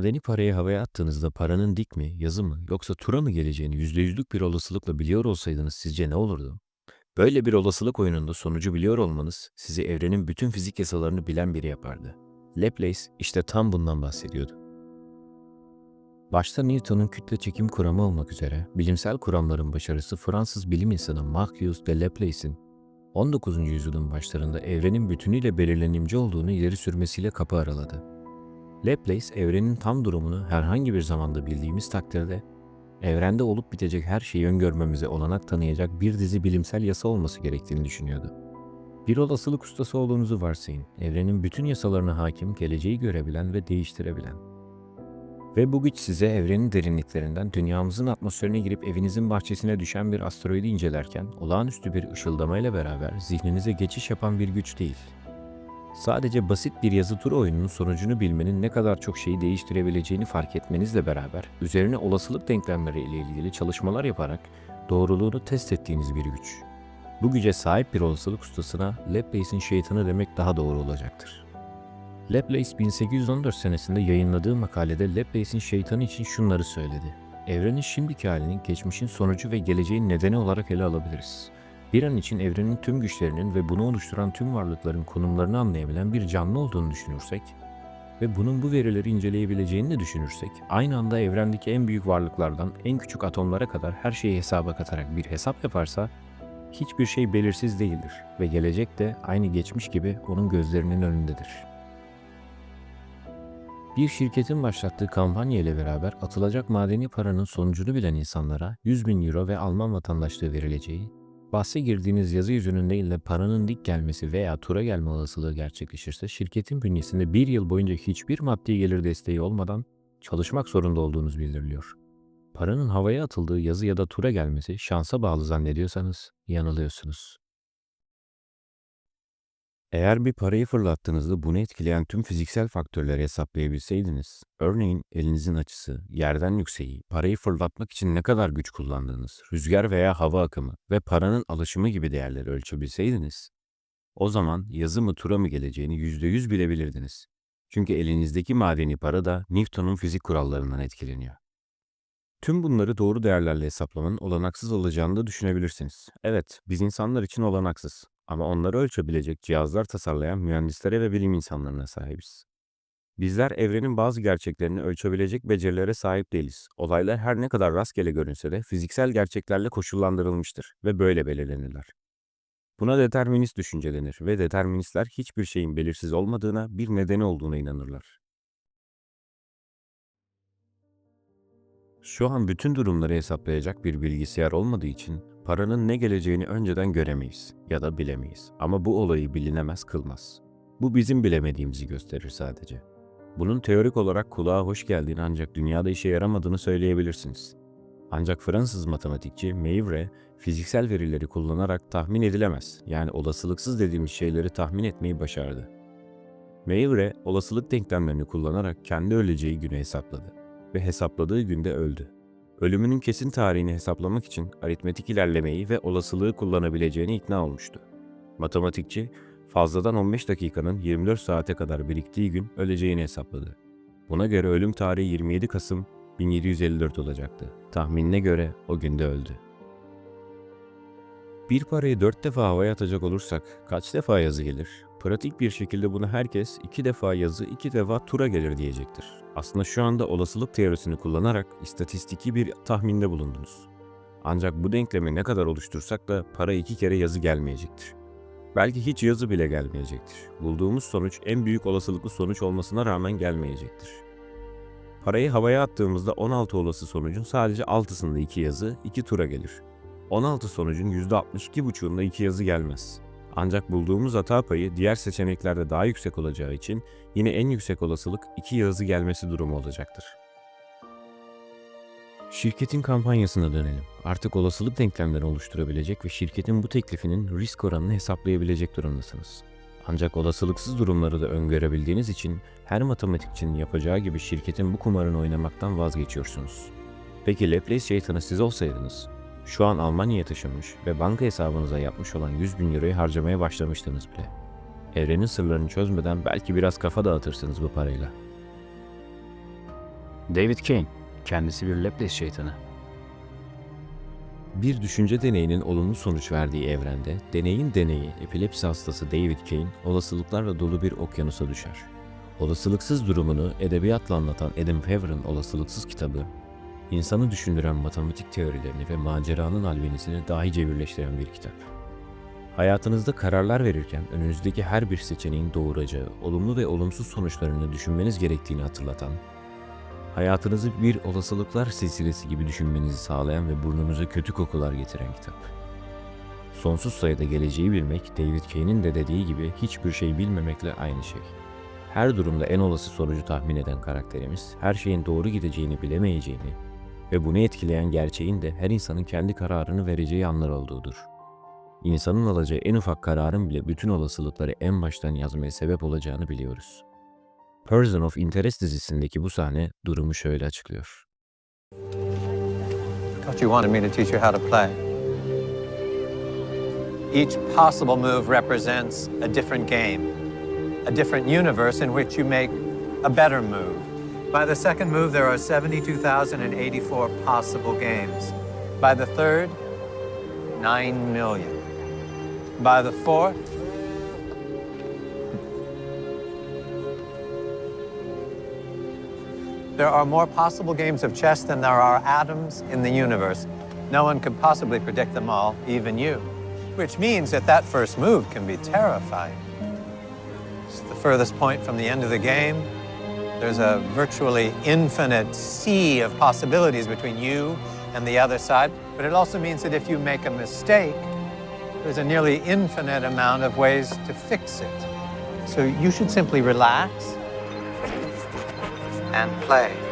Madeni parayı havaya attığınızda paranın dik mi, yazı mı yoksa tura mı geleceğini %100'lük bir olasılıkla biliyor olsaydınız sizce ne olurdu? Böyle bir olasılık oyununda sonucu biliyor olmanız sizi evrenin bütün fizik yasalarını bilen biri yapardı. Laplace işte tam bundan bahsediyordu. Başta Newton'un kütle çekim kuramı olmak üzere bilimsel kuramların başarısı Fransız bilim insanı Marcus de Laplace'in 19. yüzyılın başlarında evrenin bütünüyle belirlenimci olduğunu ileri sürmesiyle kapı araladı. Laplace evrenin tam durumunu herhangi bir zamanda bildiğimiz takdirde evrende olup bitecek her şeyi öngörmemize olanak tanıyacak bir dizi bilimsel yasa olması gerektiğini düşünüyordu. Bir olasılık ustası olduğunuzu varsayın. Evrenin bütün yasalarına hakim, geleceği görebilen ve değiştirebilen. Ve bu güç size evrenin derinliklerinden dünyamızın atmosferine girip evinizin bahçesine düşen bir asteroidi incelerken olağanüstü bir ışıldamayla beraber zihninize geçiş yapan bir güç değil. Sadece basit bir yazı turu oyununun sonucunu bilmenin ne kadar çok şeyi değiştirebileceğini fark etmenizle beraber üzerine olasılık denklemleri ile ilgili çalışmalar yaparak doğruluğunu test ettiğiniz bir güç. Bu güce sahip bir olasılık ustasına Laplace'in şeytanı demek daha doğru olacaktır. Laplace 1814 senesinde yayınladığı makalede Laplace'in şeytanı için şunları söyledi. Evrenin şimdiki halini geçmişin sonucu ve geleceğin nedeni olarak ele alabiliriz. Bir an için evrenin tüm güçlerinin ve bunu oluşturan tüm varlıkların konumlarını anlayabilen bir canlı olduğunu düşünürsek ve bunun bu verileri inceleyebileceğini de düşünürsek, aynı anda evrendeki en büyük varlıklardan en küçük atomlara kadar her şeyi hesaba katarak bir hesap yaparsa, hiçbir şey belirsiz değildir ve gelecek de aynı geçmiş gibi onun gözlerinin önündedir. Bir şirketin başlattığı kampanya ile beraber atılacak madeni paranın sonucunu bilen insanlara 100 bin euro ve Alman vatandaşlığı verileceği, bahse girdiğiniz yazı yüzünün değil de paranın dik gelmesi veya tura gelme olasılığı gerçekleşirse şirketin bünyesinde bir yıl boyunca hiçbir maddi gelir desteği olmadan çalışmak zorunda olduğunuz bildiriliyor. Paranın havaya atıldığı yazı ya da tura gelmesi şansa bağlı zannediyorsanız yanılıyorsunuz. Eğer bir parayı fırlattığınızda bunu etkileyen tüm fiziksel faktörleri hesaplayabilseydiniz, örneğin elinizin açısı, yerden yükseği, parayı fırlatmak için ne kadar güç kullandığınız, rüzgar veya hava akımı ve paranın alışımı gibi değerleri ölçebilseydiniz, o zaman yazı mı tura mı geleceğini %100 bilebilirdiniz. Çünkü elinizdeki madeni para da Newton'un fizik kurallarından etkileniyor. Tüm bunları doğru değerlerle hesaplamanın olanaksız olacağını da düşünebilirsiniz. Evet, biz insanlar için olanaksız. Ama onları ölçebilecek cihazlar tasarlayan mühendislere ve bilim insanlarına sahibiz. Bizler evrenin bazı gerçeklerini ölçebilecek becerilere sahip değiliz. Olaylar her ne kadar rastgele görünse de fiziksel gerçeklerle koşullandırılmıştır ve böyle belirlenirler. Buna determinist düşünce denir ve deterministler hiçbir şeyin belirsiz olmadığına, bir nedeni olduğuna inanırlar. Şu an bütün durumları hesaplayacak bir bilgisayar olmadığı için paranın ne geleceğini önceden göremeyiz ya da bilemeyiz. Ama bu olayı bilinemez kılmaz. Bu bizim bilemediğimizi gösterir sadece. Bunun teorik olarak kulağa hoş geldiğini ancak dünyada işe yaramadığını söyleyebilirsiniz. Ancak Fransız matematikçi Meivre, fiziksel verileri kullanarak tahmin edilemez, yani olasılıksız dediğimiz şeyleri tahmin etmeyi başardı. Meivre, olasılık denklemlerini kullanarak kendi öleceği günü hesapladı ve hesapladığı günde öldü. Ölümünün kesin tarihini hesaplamak için aritmetik ilerlemeyi ve olasılığı kullanabileceğini ikna olmuştu. Matematikçi, fazladan 15 dakikanın 24 saate kadar biriktiği gün öleceğini hesapladı. Buna göre ölüm tarihi 27 Kasım 1754 olacaktı. Tahminine göre o günde öldü. Bir parayı dört defa havaya atacak olursak kaç defa yazı gelir? Pratik bir şekilde bunu herkes iki defa yazı, iki defa tura gelir diyecektir. Aslında şu anda olasılık teorisini kullanarak istatistiki bir tahminde bulundunuz. Ancak bu denklemi ne kadar oluştursak da para iki kere yazı gelmeyecektir. Belki hiç yazı bile gelmeyecektir. Bulduğumuz sonuç en büyük olasılıklı sonuç olmasına rağmen gelmeyecektir. Parayı havaya attığımızda 16 olası sonucun sadece 6'sında iki yazı, iki tura gelir. 16 sonucun %62,5'unda iki yazı gelmez. Ancak bulduğumuz hata payı diğer seçeneklerde daha yüksek olacağı için yine en yüksek olasılık iki yazı gelmesi durumu olacaktır. Şirketin kampanyasına dönelim. Artık olasılık denklemleri oluşturabilecek ve şirketin bu teklifinin risk oranını hesaplayabilecek durumdasınız. Ancak olasılıksız durumları da öngörebildiğiniz için her matematikçinin yapacağı gibi şirketin bu kumarını oynamaktan vazgeçiyorsunuz. Peki Laplace şeytanı siz olsaydınız, şu an Almanya'ya taşınmış ve banka hesabınıza yapmış olan 100 bin euroyu harcamaya başlamıştınız bile. Evrenin sırlarını çözmeden belki biraz kafa dağıtırsınız bu parayla. David Kane, kendisi bir Laplace şeytanı. Bir düşünce deneyinin olumlu sonuç verdiği evrende, deneyin deneyi epilepsi hastası David Kane olasılıklarla dolu bir okyanusa düşer. Olasılıksız durumunu edebiyatla anlatan Adam Favor'ın Olasılıksız kitabı, insanı düşündüren matematik teorilerini ve maceranın alvenisini dahice birleştiren bir kitap. Hayatınızda kararlar verirken önünüzdeki her bir seçeneğin doğuracağı olumlu ve olumsuz sonuçlarını düşünmeniz gerektiğini hatırlatan, hayatınızı bir olasılıklar silsilesi gibi düşünmenizi sağlayan ve burnunuza kötü kokular getiren kitap. Sonsuz sayıda geleceği bilmek, David Kane'in de dediği gibi hiçbir şey bilmemekle aynı şey. Her durumda en olası sonucu tahmin eden karakterimiz, her şeyin doğru gideceğini bilemeyeceğini ve bunu etkileyen gerçeğin de her insanın kendi kararını vereceği anlar olduğudur. İnsanın alacağı en ufak kararın bile bütün olasılıkları en baştan yazmaya sebep olacağını biliyoruz. Person of Interest dizisindeki bu sahne durumu şöyle açıklıyor. You wanted me to teach you how to play. Each possible move represents a different game, a different universe in which you make a better move. By the second move, there are 72,084 possible games. By the third, 9 million. By the fourth, There are more possible games of chess than there are atoms in the universe. No one could possibly predict them all, even you. Which means that that first move can be terrifying. It's the furthest point from the end of the game. There's a virtually infinite sea of possibilities between you and the other side. But it also means that if you make a mistake, there's a nearly infinite amount of ways to fix it. So you should simply relax and play.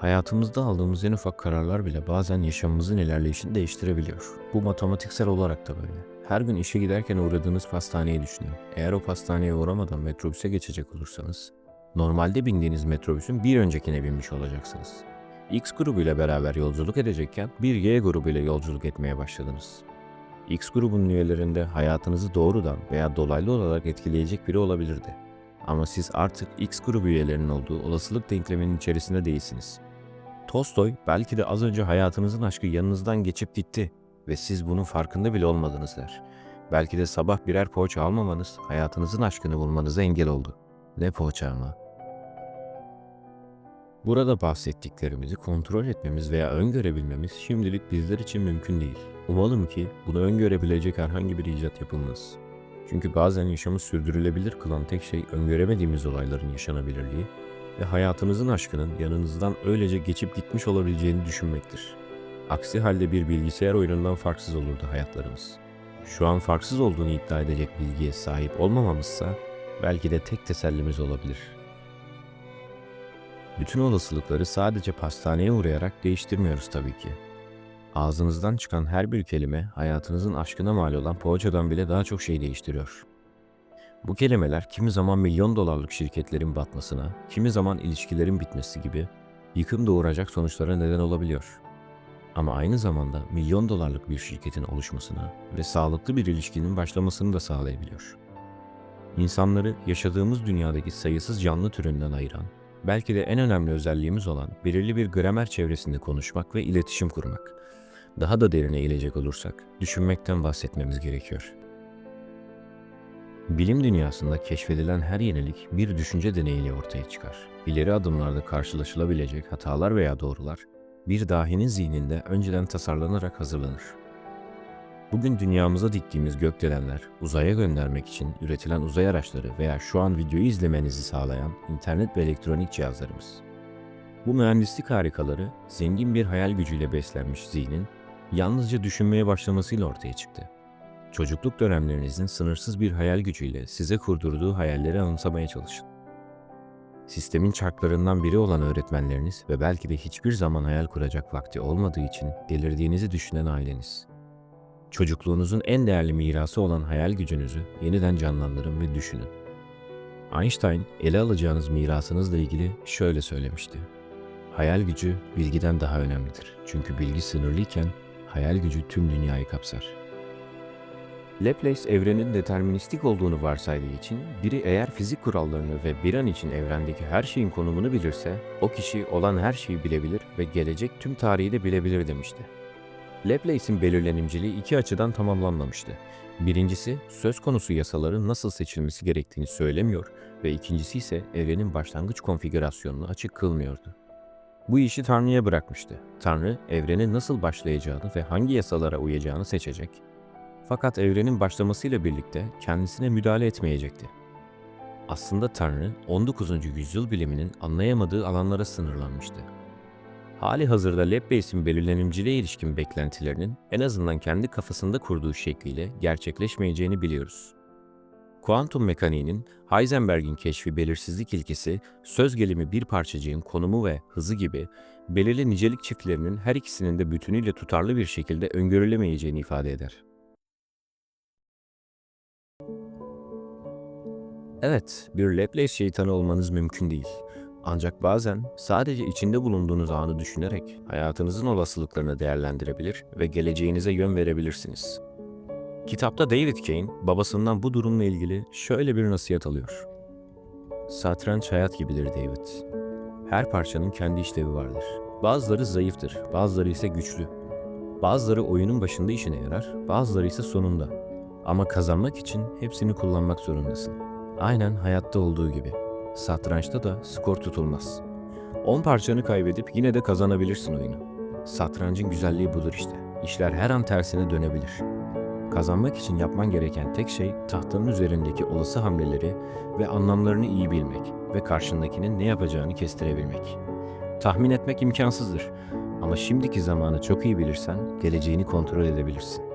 Hayatımızda aldığımız en ufak kararlar bile bazen yaşamımızın ilerleyişini değiştirebiliyor. Bu matematiksel olarak da böyle. Her gün işe giderken uğradığınız pastaneyi düşünün. Eğer o pastaneye uğramadan metrobüse geçecek olursanız, normalde bindiğiniz metrobüsün bir öncekine binmiş olacaksınız. X grubuyla beraber yolculuk edecekken bir Y grubuyla yolculuk etmeye başladınız. X grubunun üyelerinde hayatınızı doğrudan veya dolaylı olarak etkileyecek biri olabilirdi. Ama siz artık X grubu üyelerinin olduğu olasılık denkleminin içerisinde değilsiniz. Tolstoy belki de az önce hayatınızın aşkı yanınızdan geçip gitti ve siz bunun farkında bile olmadınız der. Belki de sabah birer poğaça almamanız hayatınızın aşkını bulmanıza engel oldu. Ne poğaça ama? Burada bahsettiklerimizi kontrol etmemiz veya öngörebilmemiz şimdilik bizler için mümkün değil. Umalım ki bunu öngörebilecek herhangi bir icat yapılmaz. Çünkü bazen yaşamı sürdürülebilir kılan tek şey öngöremediğimiz olayların yaşanabilirliği ve hayatınızın aşkının yanınızdan öylece geçip gitmiş olabileceğini düşünmektir. Aksi halde bir bilgisayar oyunundan farksız olurdu hayatlarımız. Şu an farksız olduğunu iddia edecek bilgiye sahip olmamamızsa belki de tek tesellimiz olabilir. Bütün olasılıkları sadece pastaneye uğrayarak değiştirmiyoruz tabii ki. Ağzınızdan çıkan her bir kelime hayatınızın aşkına mal olan poğaçadan bile daha çok şey değiştiriyor. Bu kelimeler kimi zaman milyon dolarlık şirketlerin batmasına, kimi zaman ilişkilerin bitmesi gibi yıkım doğuracak sonuçlara neden olabiliyor. Ama aynı zamanda milyon dolarlık bir şirketin oluşmasına ve sağlıklı bir ilişkinin başlamasını da sağlayabiliyor. İnsanları yaşadığımız dünyadaki sayısız canlı türünden ayıran, belki de en önemli özelliğimiz olan belirli bir gramer çevresinde konuşmak ve iletişim kurmak. Daha da derine ilecek olursak, düşünmekten bahsetmemiz gerekiyor. Bilim dünyasında keşfedilen her yenilik bir düşünce deneyiyle ortaya çıkar. İleri adımlarda karşılaşılabilecek hatalar veya doğrular bir dahinin zihninde önceden tasarlanarak hazırlanır. Bugün dünyamıza diktiğimiz gökdelenler, uzaya göndermek için üretilen uzay araçları veya şu an videoyu izlemenizi sağlayan internet ve elektronik cihazlarımız. Bu mühendislik harikaları zengin bir hayal gücüyle beslenmiş zihnin yalnızca düşünmeye başlamasıyla ortaya çıktı. Çocukluk dönemlerinizin sınırsız bir hayal gücüyle size kurdurduğu hayalleri anımsamaya çalışın. Sistemin çarklarından biri olan öğretmenleriniz ve belki de hiçbir zaman hayal kuracak vakti olmadığı için delirdiğinizi düşünen aileniz. Çocukluğunuzun en değerli mirası olan hayal gücünüzü yeniden canlandırın ve düşünün. Einstein ele alacağınız mirasınızla ilgili şöyle söylemişti. Hayal gücü bilgiden daha önemlidir. Çünkü bilgi sınırlıyken hayal gücü tüm dünyayı kapsar. Laplace evrenin deterministik olduğunu varsaydığı için biri eğer fizik kurallarını ve bir an için evrendeki her şeyin konumunu bilirse o kişi olan her şeyi bilebilir ve gelecek tüm tarihi de bilebilir demişti. Laplace'in belirlenimciliği iki açıdan tamamlanmamıştı. Birincisi söz konusu yasaların nasıl seçilmesi gerektiğini söylemiyor ve ikincisi ise evrenin başlangıç konfigürasyonunu açık kılmıyordu. Bu işi Tanrı'ya bırakmıştı. Tanrı evrenin nasıl başlayacağını ve hangi yasalara uyacağını seçecek. Fakat evrenin başlamasıyla birlikte kendisine müdahale etmeyecekti. Aslında Tanrı 19. yüzyıl biliminin anlayamadığı alanlara sınırlanmıştı. Hali hazırda Laplace'in belirlenimciliğe ilişkin beklentilerinin en azından kendi kafasında kurduğu şekliyle gerçekleşmeyeceğini biliyoruz. Kuantum mekaniğinin Heisenberg'in keşfi belirsizlik ilkesi, söz gelimi bir parçacığın konumu ve hızı gibi belirli nicelik çiftlerinin her ikisinin de bütünüyle tutarlı bir şekilde öngörülemeyeceğini ifade eder. Evet, bir Laplace şeytanı olmanız mümkün değil. Ancak bazen sadece içinde bulunduğunuz anı düşünerek hayatınızın olasılıklarını değerlendirebilir ve geleceğinize yön verebilirsiniz. Kitapta David Kane babasından bu durumla ilgili şöyle bir nasihat alıyor. Satranç hayat gibidir David. Her parçanın kendi işlevi vardır. Bazıları zayıftır, bazıları ise güçlü. Bazıları oyunun başında işine yarar, bazıları ise sonunda. Ama kazanmak için hepsini kullanmak zorundasın. Aynen hayatta olduğu gibi. Satrançta da skor tutulmaz. 10 parçanı kaybedip yine de kazanabilirsin oyunu. Satrancın güzelliği budur işte. İşler her an tersine dönebilir. Kazanmak için yapman gereken tek şey tahtanın üzerindeki olası hamleleri ve anlamlarını iyi bilmek ve karşındakinin ne yapacağını kestirebilmek. Tahmin etmek imkansızdır ama şimdiki zamanı çok iyi bilirsen geleceğini kontrol edebilirsin.